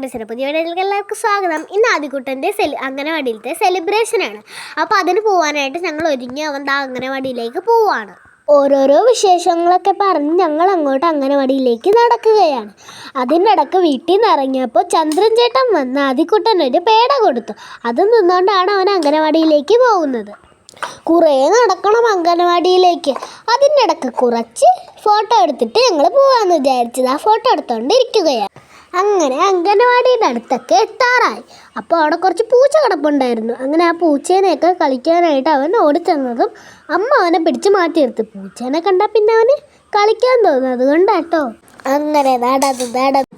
കുട്ടിസിന്റെ പുതിയ വീഡിയോയിലേക്ക് എല്ലാവർക്കും സ്വാഗതം. ഇന്ന് ആദ്യക്കുട്ടന്റെ സെലി അംഗനവാടിയിലത്തെ സെലിബ്രേഷനാണ് അപ്പോൾ അതിന് പോകാനായിട്ട് ഞങ്ങൾ ഒരുങ്ങി അവൻ ദാ അംഗനവാടിയിലേക്ക് പോവാണ്. ഓരോരോ വിശേഷങ്ങളൊക്കെ പറഞ്ഞ് ഞങ്ങൾ അങ്ങോട്ട് അംഗനവാടിയിലേക്ക് നടക്കുകയാണ്. അതിനിടക്ക് വീട്ടിൽ നിന്ന് ഇറങ്ങിയപ്പോൾ ചന്ദ്രൻ ചേട്ടൻ വന്ന് ആദ്യക്കുട്ടൻ ഒരു പേട കൊടുത്തു. അത് നിന്നുകൊണ്ടാണ് അവൻ അംഗനവാടിയിലേക്ക് പോകുന്നത്. കുറേ നടക്കണം അംഗനവാടിയിലേക്ക് അതിന്റെ കുറച്ച് ഫോട്ടോ എടുത്തിട്ട് ഞങ്ങൾ പോകാമെന്ന് വിചാരിച്ചത്. ആ ഫോട്ടോ എടുത്തുകൊണ്ടിരിക്കുകയാണ് അങ്ങനെ അംഗനവാടിയുടെ അടുത്തൊക്കെ എത്താറായി. അപ്പോൾ അവിടെ കുറച്ച് പൂച്ച കിടപ്പുണ്ടായിരുന്നു. അങ്ങനെ ആ പൂച്ചേനെയൊക്കെ കളിക്കാനായിട്ട് അവൻ ഓടിച്ചെന്നതും അമ്മ അവനെ പിടിച്ച് മാറ്റി നിർത്തി പൂച്ചേനെ കണ്ടാൽ പിന്നെ അവന് കളിക്കാൻ തോന്നും. അതുകൊണ്ടാട്ടോ. അങ്ങനെ നടന്നു നടന്നു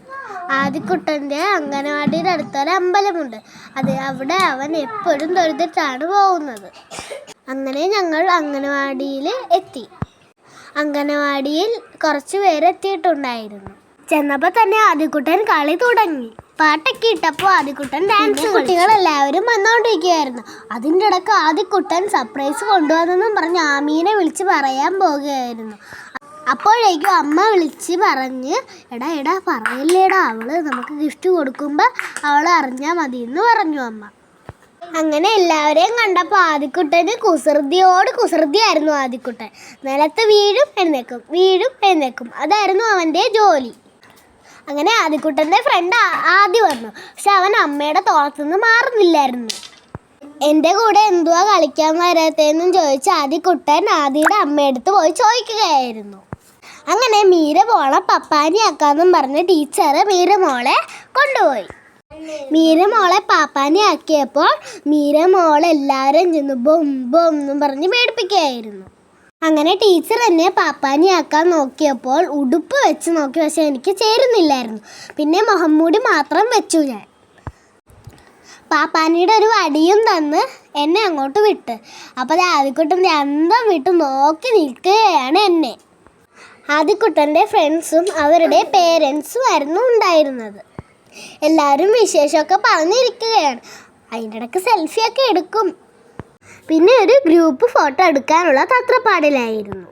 ആദ്യക്കുട്ടന്റെ അംഗനവാടിയുടെ അടുത്തൊരു അമ്പലമുണ്ട്. അത് അവിടെ അവൻ എപ്പോഴും തൊഴുതിട്ടാണ് പോകുന്നത്. അങ്ങനെ ഞങ്ങൾ അംഗനവാടിയിൽ എത്തി. അംഗനവാടിയിൽ കുറച്ച് പേരെത്തിയിട്ടുണ്ടായിരുന്നു ചെന്നപ്പോൾ തന്നെ ആദ്യക്കുട്ടൻ കളി തുടങ്ങി. പാട്ടൊക്കെ ഇട്ടപ്പോൾ ആദ്യക്കുട്ടൻ ഡാൻസ് കുട്ടികളെല്ലാവരും വന്നുകൊണ്ടിരിക്കുകയായിരുന്നു അതിന്റെ ഇടയ്ക്ക് ആദ്യക്കുട്ടൻ സർപ്രൈസ് കൊണ്ടുവന്നെന്നും പറഞ്ഞ് ആമീനെ വിളിച്ച് പറയാൻ പോകുകയായിരുന്നു അപ്പോഴേക്കും അമ്മ വിളിച്ച് പറഞ്ഞ് എടാ എടാ പറയില്ലേടാ അവൾ നമുക്ക് ഗിഫ്റ്റ് കൊടുക്കുമ്പോൾ അവൾ അറിഞ്ഞാൽ മതി എന്ന് പറഞ്ഞു അമ്മ. അങ്ങനെ എല്ലാവരെയും കണ്ടപ്പോൾ ആദിക്കുട്ടന് കുസൃതിയോട് കുസൃതിയായിരുന്നു ആദിക്കുട്ടൻ. നിലത്ത് വീഴും എഴുന്നേക്കും വീഴും എഴുന്നേക്കും അതായിരുന്നു അവന്റെ ജോലി. അങ്ങനെ ആദിക്കുട്ടന്റെ ഫ്രണ്ട് ആദ്യം വന്നു. പക്ഷെ അവൻ അമ്മയുടെ തോളത്തുനിന്ന് മാറുന്നില്ലായിരുന്നു. എന്റെ കൂടെ എന്തുവാ കളിക്കാൻ വരാത്തതെന്നും ചോദിച്ച് കുട്ടൻ ആദിയുടെ അമ്മയടുത്ത് പോയി ചോദിക്കുകയായിരുന്നു. അങ്ങനെ മീര മോളെ പപ്പാനിയാക്കാന്നും പറഞ്ഞ് ടീച്ചർ മീര മോളെ കൊണ്ടുപോയി. മീര മോളെ പാപ്പാനിയാക്കിയപ്പോൾ മീര മോളെ എല്ലാവരും ചെന്ന് ബൊം ബൊം എന്നും പറഞ്ഞ് പേടിപ്പിക്കുകയായിരുന്നു. അങ്ങനെ ടീച്ചർ എന്നെ പാപ്പാനിയാക്കാൻ നോക്കിയപ്പോൾ ഉടുപ്പ് വെച്ച് നോക്കി പക്ഷേ എനിക്ക് ചേരുന്നില്ലായിരുന്നു. പിന്നെ മുഹമ്മൂടി മാത്രം വെച്ചു ഞാൻ. പാപ്പാനിയുടെ ഒരു വടിയും തന്ന് എന്നെ അങ്ങോട്ട് വിട്ട്. അപ്പോൾ ആദ്യക്കൂട്ടം രണ്ടും വിട്ട് നോക്കി നിൽക്കുകയാണ് എന്നെ. ആദ്യക്കുട്ടന്റെ ഫ്രണ്ട്സും അവരുടെ പേരൻസും ആയിരുന്നു ഉണ്ടായിരുന്നത്. എല്ലാവരും വിശേഷമൊക്കെ പറഞ്ഞിരിക്കുകയാണ്. അതിന്റെ ഇടയ്ക്ക് സെൽഫിയൊക്കെ എടുക്കും. പിന്നെ ഒരു ഗ്രൂപ്പ് ഫോട്ടോ എടുക്കാനുള്ള തത്രപ്പാടിലായിരുന്നു.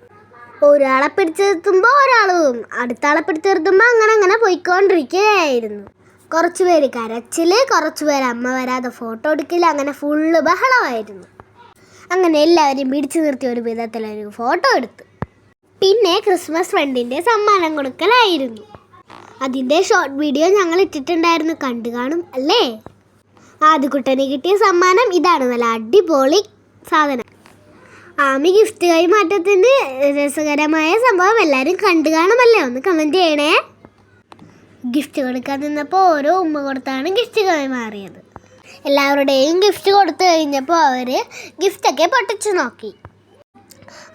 ഒരാളെ പിടിച്ചു നിർത്തുമ്പോൾ ഒരാൾ പോകും അടുത്ത ആളെ പിടിച്ചു നിർത്തുമ്പോൾ അങ്ങനെ അങ്ങനെ പോയിക്കൊണ്ടിരിക്കുകയായിരുന്നു. കുറച്ച് പേര് കരച്ചിൽ കുറച്ച് പേര് അമ്മ വരാതെ ഫോട്ടോ എടുക്കില്ല. അങ്ങനെ ഫുള്ള് ബഹളമായിരുന്നു. അങ്ങനെ എല്ലാവരെയും പിടിച്ചു നിർത്തി ഒരു വിധത്തിലൊരു ഫോട്ടോ എടുത്തു. പിന്നെ ക്രിസ്മസ് ഫ്രണ്ടിന്റെ സമ്മാനം കൊടുക്കലായിരുന്നു. അതിന്റെ ഷോർട്ട് വീഡിയോ ഞങ്ങൾ ഇട്ടിട്ടുണ്ടായിരുന്നു കണ്ടു കാണും അല്ലേ? ആദ്യക്കുട്ടന് കിട്ടിയ സമ്മാനം ഇതാണ് നല്ല അടിപൊളി സാധനം. ആമി ഗിഫ്റ്റ് കൈമാറ്റത്തിന് രസകരമായ സംഭവം എല്ലാവരും കണ്ടു കാണുമല്ലേ ഒന്ന് കമന്റ് ചെയ്യണേ. ഗിഫ്റ്റ് കൊടുക്കാൻ നിന്നപ്പോൾ ഓരോ ഉമ്മ കൊടുത്താണ് ഗിഫ്റ്റ് കൈമാറിയത്. എല്ലാവരുടെയും ഗിഫ്റ്റ് കൊടുത്തു കഴിഞ്ഞപ്പോൾ അവർ ഗിഫ്റ്റൊക്കെ പൊട്ടിച്ചു നോക്കി.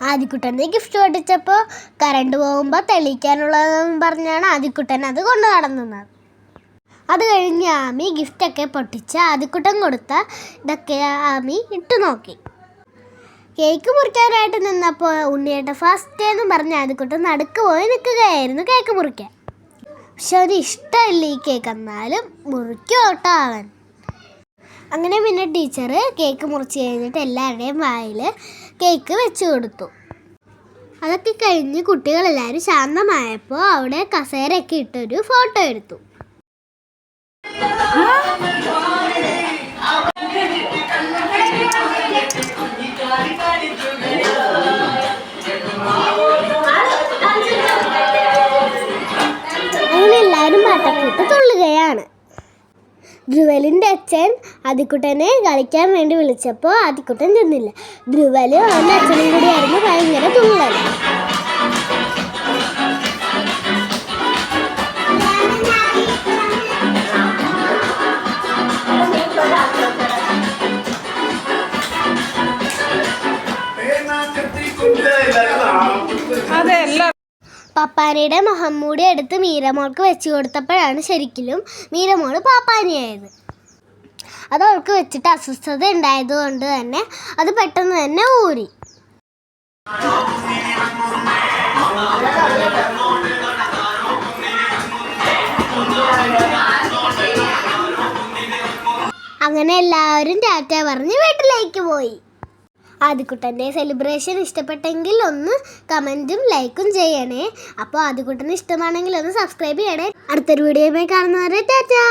ആദിക്കുട്ടന്റെ ഗിഫ്റ്റ് പൊട്ടിച്ചപ്പോൾ കറണ്ട് പോകുമ്പോൾ തെളിയിക്കാനുള്ളതെന്ന് പറഞ്ഞാണ് ആദിക്കുട്ടൻ അത് കൊണ്ടു നടന്നത്. അത് കഴിഞ്ഞ് ആമി ഗിഫ്റ്റൊക്കെ പൊട്ടിച്ച് ആദിക്കുട്ടൻ കൊടുത്ത ഇതൊക്കെ ആമി ഇട്ടു നോക്കി. കേക്ക് മുറിക്കാനായിട്ട് നിന്നപ്പോൾ ഉണ്ണിയേട്ട ഫസ്റ്റ് എന്ന് പറഞ്ഞ് ആദിക്കുട്ടൻ നടുക്ക് പോയി നിൽക്കുകയായിരുന്നു കേക്ക് മുറിക്കാൻ. പക്ഷെ അവന് ഇഷ്ടമില്ല ഈ കേക്ക് എന്നാലും മുറിക്കും കേട്ടോ അവൻ. അങ്ങനെ പിന്നെ ടീച്ചർ കേക്ക് മുറിച്ച് കഴിഞ്ഞിട്ട് എല്ലാവരുടെയും വായിൽ കേക്ക് വെച്ച് കൊടുത്തു. അതൊക്കെ കഴിഞ്ഞ് കുട്ടികളെല്ലാവരും ശാന്തമായപ്പോൾ അവിടെ കസേരയൊക്കെ ഇട്ടൊരു ഫോട്ടോ എടുത്തു. ധ്രുവലിന്റെ അച്ഛൻ ആദിക്കുട്ടനെ കളിക്കാൻ വേണ്ടി വിളിച്ചപ്പോൾ ആദിക്കുട്ടൻ ചെന്നില്ല ധ്രുവലും അവന്റെ അച്ഛനും കൂടിയായിരുന്നു ഭയങ്കര തുള്ളൽ. പപ്പാനിയുടെ മുഹമ്മൂടി എടുത്ത് മീരമോൾക്ക് വെച്ച് കൊടുത്തപ്പോഴാണ് ശരിക്കും മീരമോൾ പാപ്പാനിയായത്. അത് അവൾക്ക് വെച്ചിട്ട് അസ്വസ്ഥത ഉണ്ടായതുകൊണ്ട് തന്നെ അത് പെട്ടെന്ന് തന്നെ ഊരി. അങ്ങനെ എല്ലാവരും ടാറ്റ പറഞ്ഞ് വീട്ടിലേക്ക് പോയി. ആദിക്കുട്ടന്റെ സെലിബ്രേഷൻ ഇഷ്ടപ്പെട്ടെങ്കിൽ ഒന്ന് കമന്റും ലൈക്കും ചെയ്യണേ. അപ്പോൾ ആദിക്കുട്ടന് ഇഷ്ടമാണെങ്കിൽ ഒന്ന് സബ്സ്ക്രൈബ് ചെയ്യണേ. അടുത്തൊരു വീഡിയോയുമായി കാണുന്നവരെ ടാറ്റാ!